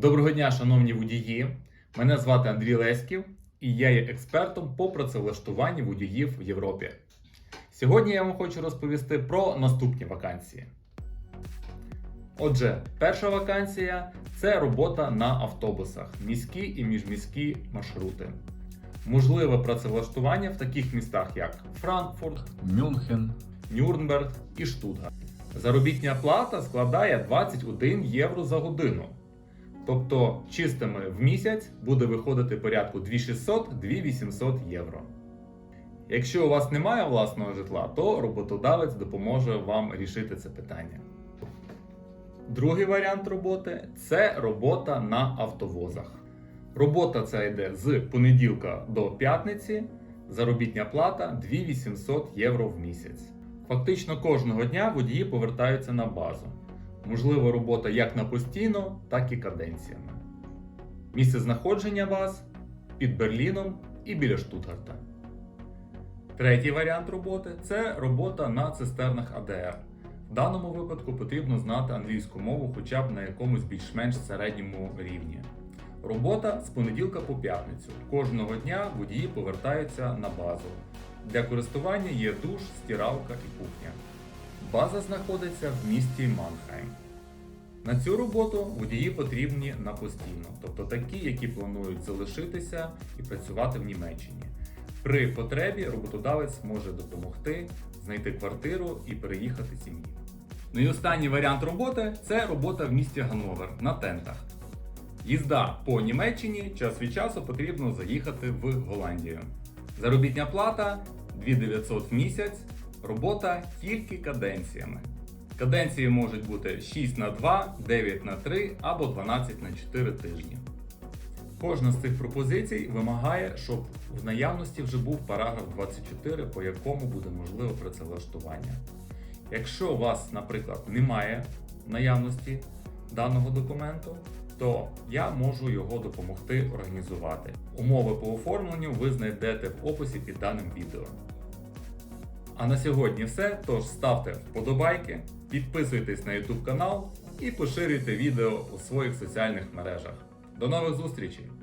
Доброго дня, шановні водії. Мене звати Андрій Леськів, і я є експертом по працевлаштуванні водіїв в Європі. Сьогодні я вам хочу розповісти про наступні вакансії. Отже, перша вакансія це робота на автобусах, міські і міжміські маршрути. Можливе працевлаштування в таких містах, як Франкфурт, Мюнхен, Нюрнберг і Штутгарт. Заробітня плата складає 21 євро за годину. Тобто чистими в місяць буде виходити порядку 2600-2800 євро. Якщо у вас немає власного житла, то роботодавець допоможе вам рішити це питання. Другий варіант роботи це робота на автовозах. Робота ця йде з понеділка до п'ятниці, заробітня плата 2800 євро в місяць. Фактично кожного дня водії повертаються на базу. Можливо, робота як на постійно, так і каденціями. Місце знаходження баз під Берліном і біля Штутгарта. Третій варіант роботи це робота на цистернах АДР. В даному випадку потрібно знати англійську мову хоча б на якомусь більш-менш середньому рівні. Робота з понеділка по п'ятницю. Кожного дня водії повертаються на базу. Для користування є душ, стиралка і кухня. База знаходиться в місті Манхайм. На цю роботу водії потрібні на постійно, тобто такі, які планують залишитися і працювати в Німеччині. При потребі роботодавець може допомогти знайти квартиру і переїхати сім'ї. Ну і останній варіант роботи це робота в місті Ганновер на тентах. Їзда по Німеччині час від часу потрібно заїхати в Голландію. Заробітня плата 2900 в місяць, робота тільки каденціями. Каденції можуть бути 6 на 2, 9 на 3 або 12 на 4 тижні. Кожна з цих пропозицій вимагає, щоб в наявності вже був параграф 24, по якому буде можливе працевлаштування. Якщо у вас, наприклад, немає наявності даного документу, то я можу його допомогти організувати. Умови по оформленню ви знайдете в описі під даним відео. А на сьогодні все. Тож ставте вподобайки, підписуйтесь на YouTube канал і поширюйте відео у своїх соціальних мережах. До нових зустрічей!